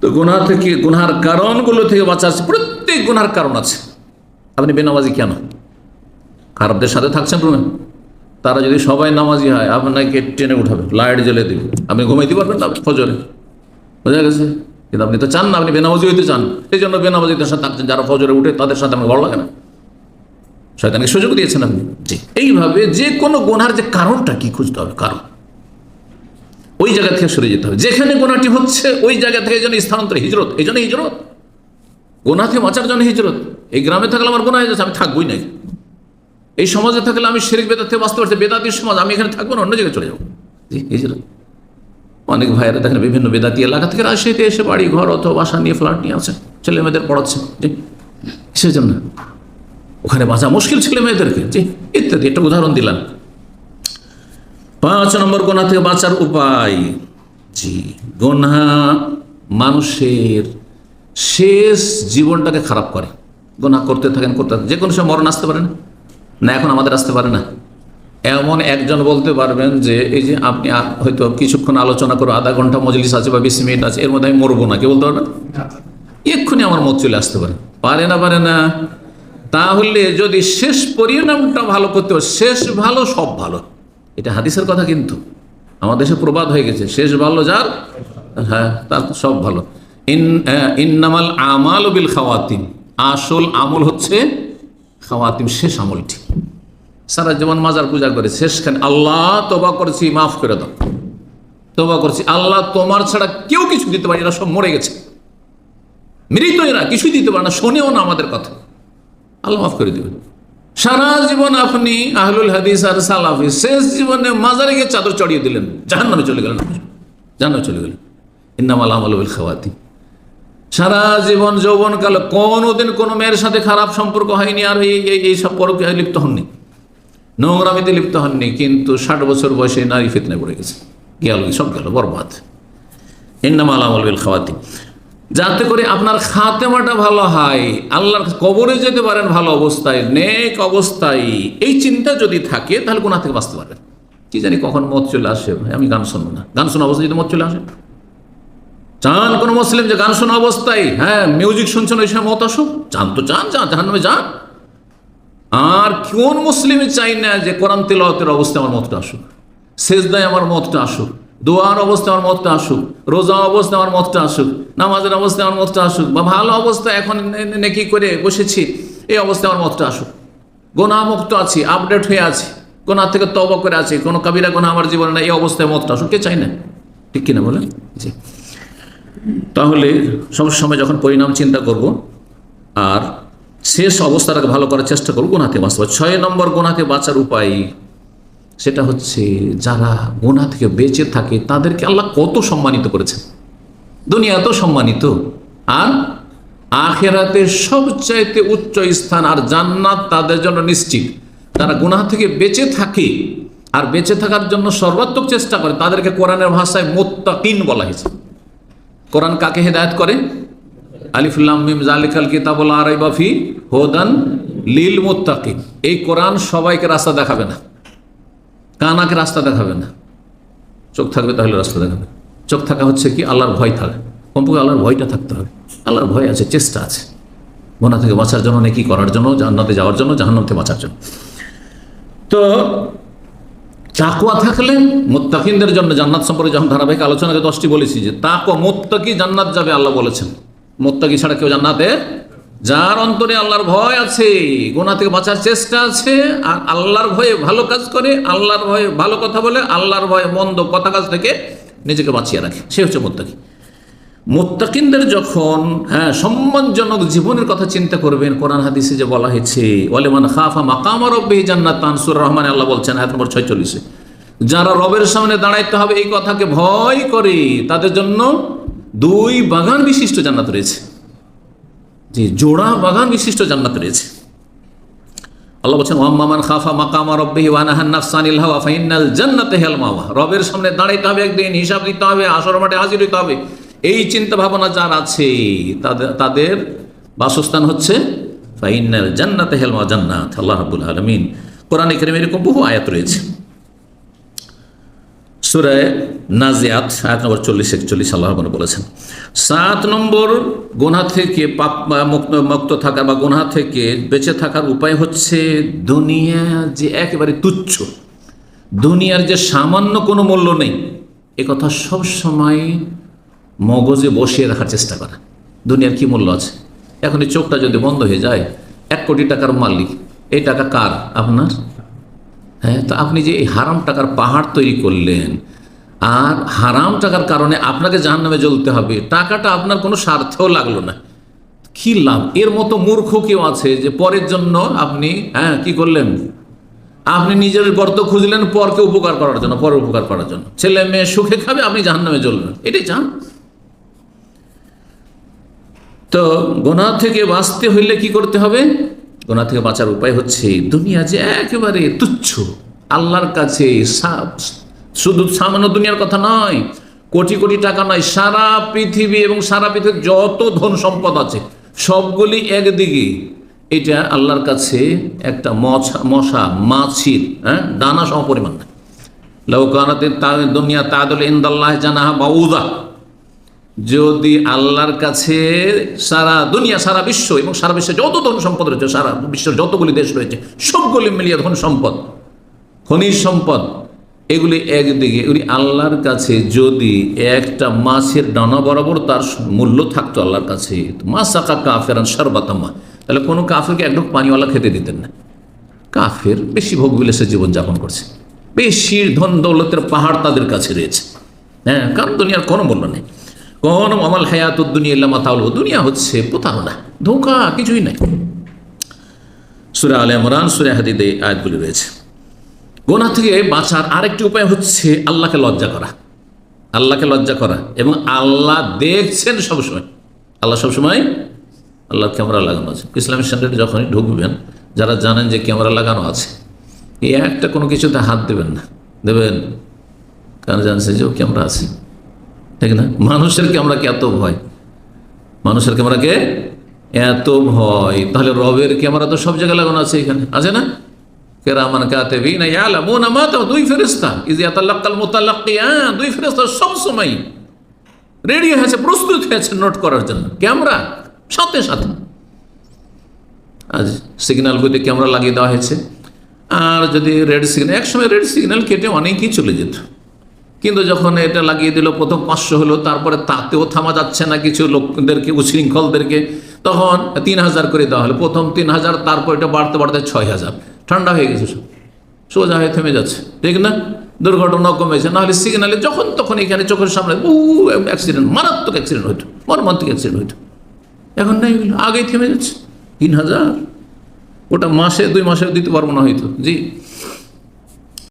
তো গুনাহ থেকে, গুনহার কারণগুলো থেকে বাঁচা আছে, প্রত্যেক গুনহার কারণ আছে। আপনি বেনামাজি কেন? খারাপদের সাথে থাকছেন রুমে? তারা যদি সবাই নামাজি হয়, আপনাকে টেনে উঠাবে, লাইট জ্বলে দেবে। আপনি ঘুমাইতে পারবেন না ফজরে। বোঝা গেছে? কিন্তু আপনি তো চান না, আপনি বেনামাজি হইতে চান। এই জন্য বেনামাজিদের সাথে থাকছেন, যারা ফজরে উঠে তাদের সাথে আমার ভালো লাগে না। শয়তানকে সুযোগ দিয়েছেন আপনি? জি। এইভাবে যে কোনো গোনার যে কারণটা কি খুঁজতে হবে? কারণ। ওই জায়গা থেকে সরে যেতে হবে। যেখানে গোনাটি হচ্ছে, ওই জায়গা থেকে যেন স্থানান্তর হিজরত। এই জন্য হিজরত। গোনা থেকে বাঁচার জন্য হিজরত। এই গ্রামে থাকলে আমার গোনা হয়ে যাচ্ছে, আমি থাকবোই নাই এই সমাজে থাকলে আমি শেরিক বেদার থেকে বাঁচতে পারছি, বেদাতির সমাজ, আমি এখানে থাকব না, অন্য জায়গায় চলে যাব। জি, হিজরত। অনেক ভাইয়েরা দেখেন, বিভিন্ন বেদাতি এলাকা থেকে রাজশাহীতে এসে বাড়ি, ঘর অথবা বাসা নিয়ে ফ্ল্যাট নিয়ে আছে ছেলে মেয়েদের পড়াচ্ছে। জি, কিসের জন্য? ওখানে বাঁচা মুশকিল ছেলে মেয়েদেরকে। জি, ইত্যাদি। একটা উদাহরণ দিলাম। পাঁচ নম্বর গোনা থেকে বাঁচার উপায়। জি, গোনা মানুষের শেষ জীবনটাকে খারাপ করে। গোনা করতে থাকেন করতে থাকেন। যে কোনো সময় মরণ আসতে পারে না। না, এখন আমাদের আসতে পারে না। এমন একজন বলতে পারবেন যে, এই যে আপনি হয়তো কিছুক্ষণ আলোচনা করো আধা ঘণ্টা মজলিস আছে বা বিশ মিনিট আছে, এর মধ্যে আমি মরবো না। কে বলতে পারবেন? এক্ষুনি আমার মত চলে আসতে পারে। পারে না পারে না। তাহলে যদি শেষ পরিণামটা ভালো করতে হয়, শেষ ভালো, সব ভালো। এটা হাদিসের কথা কিন্তু। আমার দেশে প্রবাদ হয়ে গেছে। শেষ ভালো যার? হ্যাঁ তার সব ভালো। ইন ইন্নামাল আমাল বিল খাওয়াতিম। আসল আমল হচ্ছে খাওয়াতিম, শেষ আমলটি। সারা জীবন মাজার পূজা করে শেষখানে আল্লাহ তোবা করেছি, মাফ করে দাও। তোবা করছি, আল্লাহ তোমার ছাড়া কেউ কিছু দিতে পারে এরা সব মরে গেছে। মৃত এরা, কিছুই দিতে পারে না, শোনেও না আমাদের কথা। আল্লাহ মাফ করে দেবেন। সারা জীবন আপনি আহলুল হাদিস আর সালাফি শেষ জীবনে মাজারে গিয়ে চাদর চড়িয়ে দিলেন। জাহান নামে চলে গেলেন। জাহান্নামে চলে গেলেন। ইন্নামাল আমল খাওয়াতি সারা জীবন যৌবনকাল কোনোদিন কোনো মেয়ের সাথে খারাপ সম্পর্ক হয়নি আর এই এই- এই সব পরকে লিপ্ত হননি। নোংরামিতে লিপ্ত হননি, কিন্তু ষাট বছর বয়সে নারী ফিতনে পড়ে গেছে। গেল, সব গেল, বরবাদ। ইন্নামাল আমল বিল খাওয়াতি যাতে করে আপনার খাতেমাটা ভালো হয়, আল্লাহর কবরে যেতে পারেন ভালো অবস্থায়, নেক অবস্থায়। এই চিন্তা যদি থাকে, তাহলে কোনা থেকে বাঁচতে পারবেন। কি জানি কখন মত চলে আসে আমি গান শুনব না। গান শোনা অবস্থায় যদি মত চলে আসে? চান কোন মুসলিম যে গান শোনা অবস্থায় হ্যাঁ মিউজিক শুনছেন, ওই সময় মত আসুক? চান তো চান, যান, জাহান্নামে যান। আর কোন মুসলিম চাই না যে কোরআন তেলাওয়াতের অবস্থায় আমার মতটা আসুক? সেজদায় আমার মতটা আসুক? দোয়ার অবস্থায় আমার মতটা আসুক রোজা অবস্থায় আমার মতটা আসুক, নামাজের অবস্থায় আমার মতটা আসুক বা ভালো অবস্থা এখন নেকি করে বসেছি, এই অবস্থায় আমার মতটা আসুক। গোনামুক্ত আছি আপডেট হয়ে আছি গোনা থেকে তব করে আছি, কোনো কবিরা গোনা আমার জীবনে না এই অবস্থায় মতটা আসুক, কে চাই না? ঠিক কিনা বলেন? জি। তাহলে সব সময় যখন পরিণাম চিন্তা করব, আর শেষ অবস্থাটাকে ভালো করার চেষ্টা করব গোনাতে বাঁচতে হবে। ছয় নম্বর গোনাতে বাঁচার উপায় সেটা হচ্ছে যারা গোনা থেকে বেঁচে থাকে, তাদেরকে আল্লাহ কত সম্মানিত করেছেন। দুনিয়া তো সম্মানিত। আর আখেরাতে সবচাইতে উচ্চ স্থান আর জান্নাত তাদের জন্য নিশ্চিত। তারা গুনাহ থেকে বেঁচে থাকে আর বেঁচে থাকার জন্য সর্বাত্মক চেষ্টা করে। তাদেরকে কোরআনের ভাষায় মোত্তাকিন বলা হয়েছে। কোরআন কাকে হেদায়ত করে? আলিফুল্লাহ মিম জালিকাল আরাই বাফি হোদান লিল মুত্তাকিন। এই কোরআন সবাইকে রাস্তা দেখাবে না। কানাকে রাস্তা দেখাবে না। চোখ থাকবে তাহলে রাস্তা দেখাবে। চোখ থাকা হচ্ছে কি, আল্লাহর ভয় থাকে কমপক্ষে আল্লাহর ভয়টা থাকতে হবে। আল্লাহর ভয় আছে, চেষ্টা আছে। গোনা থেকে বাঁচার জন্য, নাকি করার জন্য, জান্নাতে যাওয়ার জন্য, জাহান্নাম থেকে বাঁচার জন্য। তো তাকুয়া থাকলে মোত্তাকিনদের জন্য জান্নাত সম্পর্কে যখন ধারাবাহিক আলোচনাকে দশটি বলেছি যে তাকুয়া মোত্তাকি জান্নাত যাবে, আল্লাহ বলেছেন। মোত্তাকি ছাড়া কেউ জান্নাতে যার অন্তরে আল্লাহর ভয় আছে গোনা থেকে বাঁচার চেষ্টা আছে, আর আল্লাহর ভয়ে ভালো কাজ করে, আল্লাহর ভয়ে ভালো কথা বলে, আল্লাহর ভয়ে মন্দ কথা কাজ থেকে নিজেকে বাঁচিয়ে রাখে। সে হচ্ছে মোত্তাকি। মোত্তাকিনদের যখন হ্যাঁ সম্মানজনক জীবনের কথা চিন্তা করবেন, কোরআন হাদিসে যে বলা হয়েছে, ওয়ালেমান খাফা মাকাম রব্বি জান্নাত তানসুর রহমান আল্লাহ বলছেন হাত নম্বর ছয়চল্লিশে, যারা রবের সামনে দাঁড়াইতে হবে, এই কথাকে ভয় করে, তাদের জন্য দুই বাগান বিশিষ্ট জান্নাত রয়েছে। জি জোড়া বাগান বিশিষ্ট জান্নাত রয়েছে। আল্লাহ বলছেন ওয়াম্মামান খাফা মাকামা রব্বিহি ওয়া নাহান নাফসানিল হাওয়া ফাইনাল জান্নাতে হেল মাওয়া। রবের সামনে দাঁড়াইতে হবে একদিন, হিসাব দিতে হবে, আসর মাঠে হাজির হইতে হবে। এই চিন্তা ভাবনা যার আছে, তাদের তাদের বাসস্থান হচ্ছে ফাইনাল জান্নাতে হেল মাওয়া জান্নাত, আল্লাহ রাব্বুল আলামিন। কোরআনে কারিমে এরকম বহু আয়াত রয়েছে। সুরায় নাজিয়াত, আয়াত নম্বর চল্লিশ, একচল্লিশ, আল্লাহ রহমান বলেছেন। সাত নম্বর গোনা থেকে পাপ মুক্ত মুক্ত থাকা বা গোনা থেকে বেঁচে থাকার উপায় হচ্ছে দুনিয়া যে একেবারে তুচ্ছ। দুনিয়ার যে সামান্য কোনো মূল্য নেই, এ কথা সবসময় মগজে বসিয়ে রাখার চেষ্টা করা। দুনিয়ার কি মূল্য আছে? এখন এই চোখটা যদি বন্ধ হয়ে যায়, এক কোটি টাকার মালিক, এই টাকা কার? আপনার? হ্যাঁ তো আপনি যে এই হারাম টাকার পাহাড় তৈরি করলেন, আর হারাম টাকার কারণে আপনাকে জাহান নামে জ্বলতে হবে, টাকাটা আপনার কোনো স্বার্থেও লাগল না। কি লাভ? এর মতো মূর্খ কেউ আছে যে পরের জন্য আপনি হ্যাঁ কি করলেন? আপনি নিজের গর্ত খুঁজলেন, পরকে উপকার করার জন্য, পরের উপকার করার জন্য। ছেলে মেয়ে সুখে খাবে, আপনি জাহান নামে জ্বলবেন। এটাই চান। তো গোনা থেকে বাঁচতে হইলে কি করতে হবে? গোনা থেকে বাঁচার উপায় হচ্ছে দুনিয়া যে একেবারে তুচ্ছ। আল্লাহর কাছে শুধু সামান্য দুনিয়ার কথা নয়, কোটি কোটি টাকা নয়, সারা পৃথিবী এবং সারা পৃথিবীর যত ধন সম্পদ আছে, সবগুলি একদিকে। এটা আল্লাহর কাছে একটা মশা মশা, মাছির হ্যাঁ দানা সম পরিমাণ। না লৌকানাতে দুনিয়া তাদুল ইন্দাল্লাহ জানাহা বাউদা। যদি আল্লাহর কাছে সারা দুনিয়া, সারা বিশ্ব এবং সারা বিশ্বে যত ধন সম্পদ রয়েছে, সারা বিশ্বের যতগুলি দেশ রয়েছে, সবগুলি মিলিয়ে ধন সম্পদ, খনিজ সম্পদ, এগুলি একদিকে, এগুলি আল্লাহর কাছে যদি একটা মাছের ডানা বরাবর তার মূল্য থাকতো আল্লাহর কাছে মাসাকা কাফেরান সর্বাতাম্মা তাহলে কোনো কাফেরকে এক ঢোক পানিওয়ালা খেতে দিতেন না। কাফের বেশি ভোগ বিলাসে জীবনযাপন করছে। বেশি ধন দৌলতের পাহাড় তাদের কাছে রয়েছে। হ্যাঁ কারণ দুনিয়ার কোনো মূল্য নেই। কোন আমাল হায়াত দুনিয়া ইল্লামা তাহল দুনিয়া হচ্ছে প্রতারণা, ধোকা, কিছুই নাই। সুরা আলে মরান সুরা হাদিদে আয়াতগুলি রয়েছে। গোনা থেকে বাঁচার আরেকটি উপায় হচ্ছে আল্লাহকে লজ্জা করা। আল্লাহকে লজ্জা করা এবং আল্লাহ দেখছেন সবসময়। আল্লাহ সবসময় আল্লাহর ক্যামেরা লাগানো আছে। ইসলামিক সেন্টারে যখনই ঢুকবেন, যারা জানেন যে ক্যামেরা লাগানো আছে, এই একটা কোনো কিছুতে হাত দেবেন না। দেবেন, কারণ জানছে যে ও ক্যামেরা আছে। ঠিক না? মানুষের ক্যামেরাকে এত ভয়? মানুষের ক্যামেরাকে এত ভয়। তাহলে রবের ক্যামেরা তো সব জায়গায় লাগানো আছে এখানে। আছে না? কেরামান তাও দুই রেডি হয়েছে প্রস্তুত হয়েছে নোট করার জন্য। ক্যামেরা সাথে সাথে। ক্যামেরা লাগিয়ে দেওয়া হয়েছে। আর যদি রেড সিগন্যাল একসময় রেড সিগন্যাল কেটে অনেকেই চলে যেত। কিন্তু যখন এটা লাগিয়ে দিল, প্রথম পাঁচশো হলো, তারপরে তাতেও থামা যাচ্ছে না কিছু লোকদেরকে, উশৃঙ্খলদেরকে, তখন তিন হাজার করে দেওয়া হলো। প্রথম তিন হাজার, তারপর এটা বাড়তে বাড়তে ছয় হাজার। ঠান্ডা হয়ে গেছে সব। সোজা হয়ে থেমে যাচ্ছে। ঠিক না? দুর্ঘটনা কমেছে। নাহলে সিগনালে যখন তখন এখানে চোখের সামনে বহু অ্যাক্সিডেন্ট মারাত্মক অ্যাক্সিডেন্ট হইতো, মর্মান্তিক অ্যাক্সিডেন্ট হইতো। এখন নেই আগেই থেমে যাচ্ছে। তিন হাজার। ওটা মাসে, দুই মাসে দিতে পারব না হয়তো। জি।